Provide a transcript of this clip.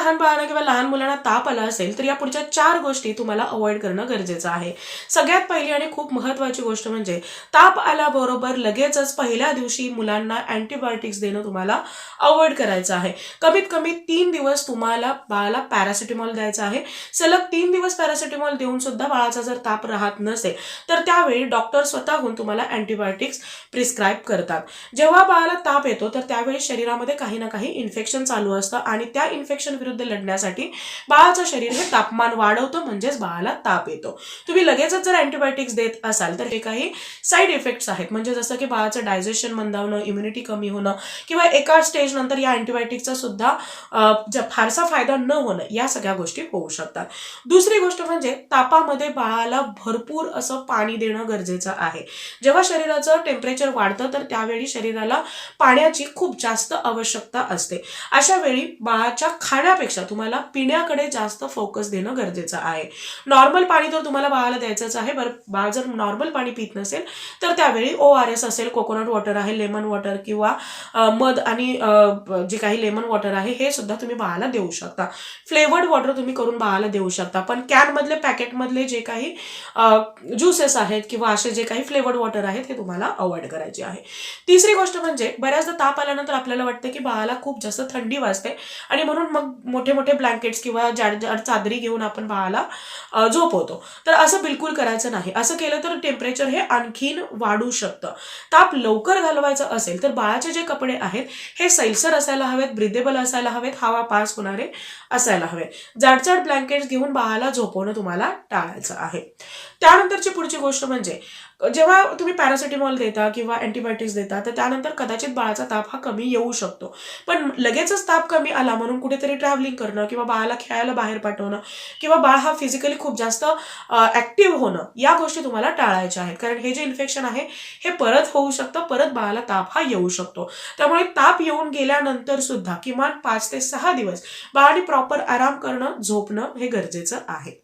लहान बाळांना किंवा लहान मुलांना ताप आला असेल तर या पुढच्या चार गोष्टी तुम्हाला अवॉइड करणं गरजेचं आहे. सगळ्यात पहिली आणि खूप महत्वाची गोष्ट म्हणजे ताप आल्याबरोबर लगेचच पहिल्या दिवशी मुलांना अँटीबायोटिक्स देणं तुम्हाला अवॉइड करायचं आहे. कमीत कमी तीन दिवस तुम्हाला बाळाला पॅरासिटेमॉल द्यायचं आहे. सलग तीन दिवस पॅरासिटेमॉल देऊन सुद्धा बाळाचा जर ताप राहत नसेल तर त्यावेळी डॉक्टर स्वतःहून तुम्हाला अँटीबायोटिक्स प्रिस्क्राईब करतात. जेव्हा बाळाला ताप येतो तर त्यावेळी शरीरामध्ये काही ना काही इन्फेक्शन चालू असतं आणि त्या इन्फेक्शन विरुद्ध लढण्यासाठी बाळाचं शरीर हे तापमान वाढवतं म्हणजेच बाळाला ताप येतो. तुम्ही लगेचच जर अँटीबायोटिक्स देत असाल तर हे काही साईड इफेक्ट्स आहेत. म्हणजे जसं की बाळाचं डायजेशन मंदावणं इम्युनिटी कमी होणं किंवा एका स्टेज नंतर या अँटीबायोटिकचा सुद्धा फारसा फायदा न होणं या सगळ्या गोष्टी होऊ शकतात. दुसरी गोष्ट म्हणजे तापामध्ये बाळाला भरपूर असं पाणी देणं गरजेचं आहे. जेव्हा शरीराचं टेम्परेचर वाढतं तर त्यावेळी शरीराला पाण्याची खूप जास्त आवश्यकता असते. अशा वेळी बाळाच्या खाण्या खाण्यापेक्षा तुम्हाला पिण्याकडे जास्त फोकस देणं गरजेचं आहे. नॉर्मल पाणी तर तुम्हाला बाळाला द्यायचंच आहे बरं बाळ जर नॉर्मल पाणी पित नसेल तर त्यावेळी ओ आर एस असेल कोकोनट वॉटर आहे लेमन वॉटर किंवा मध आणि जे काही लेमन वॉटर आहे हे सुद्धा तुम्ही बाळाला देऊ शकता. फ्लेवर्ड वॉटर तुम्ही करून बाळाला देऊ शकता. पण कॅनमधले पॅकेटमधले जे काही ज्युसेस आहेत किंवा असे जे काही फ्लेवर्ड वॉटर आहेत हे तुम्हाला अवॉइड करायचे आहे. तिसरी गोष्ट म्हणजे बऱ्याचदा ताप आल्यानंतर आपल्याला वाटतं की बाळाला खूप जास्त थंडी वाजते आणि म्हणून मग मोठे मोठे ब्लँकेट्स किंवा जाड जाड चादरी घेऊन आपण बाळाला झोपवतो. तर असं बिलकुल करायचं नाही. असं केलं तर टेम्परेचर हे आणखीन वाढू शकतं. ताप लवकर घालवायचं असेल तर बाळाचे जे कपडे आहेत हे सैलसर असायला हवेत ब्रिदेबल असायला हवेत हवा पास होणारे असायला हवेत जाडजाड ब्लँकेट्स घेऊन बाळाला झोपवणं तुम्हाला टाळायचं आहे. त्यानंतरची पुढची गोष्ट म्हणजे जेव्हा तुम्ही पॅरासिटामॉल देता किंवा अँटीबायोटिक्स देता तर त्यानंतर कदाचित बाळाचा ताप हा कमी येऊ शकतो. पण लगेचच ताप कमी आला म्हणून कुठेतरी ट्रॅव्हलिंग करणं किंवा बाळाला खेळायला बाहेर पाठवणं किंवा बाळ हा फिजिकली खूप जास्त ऍक्टिव्ह होणं या गोष्टी तुम्हाला टाळायच्या आहेत. कारण हे जे इन्फेक्शन आहे हे परत होऊ शकतं परत बाळाला ताप हा येऊ शकतो. त्यामुळे ताप येऊन गेल्यानंतर सुद्धा किमान पाच ते सहा दिवस बाळाने प्रॉपर आराम करणं झोपणं हे गरजेचं आहे.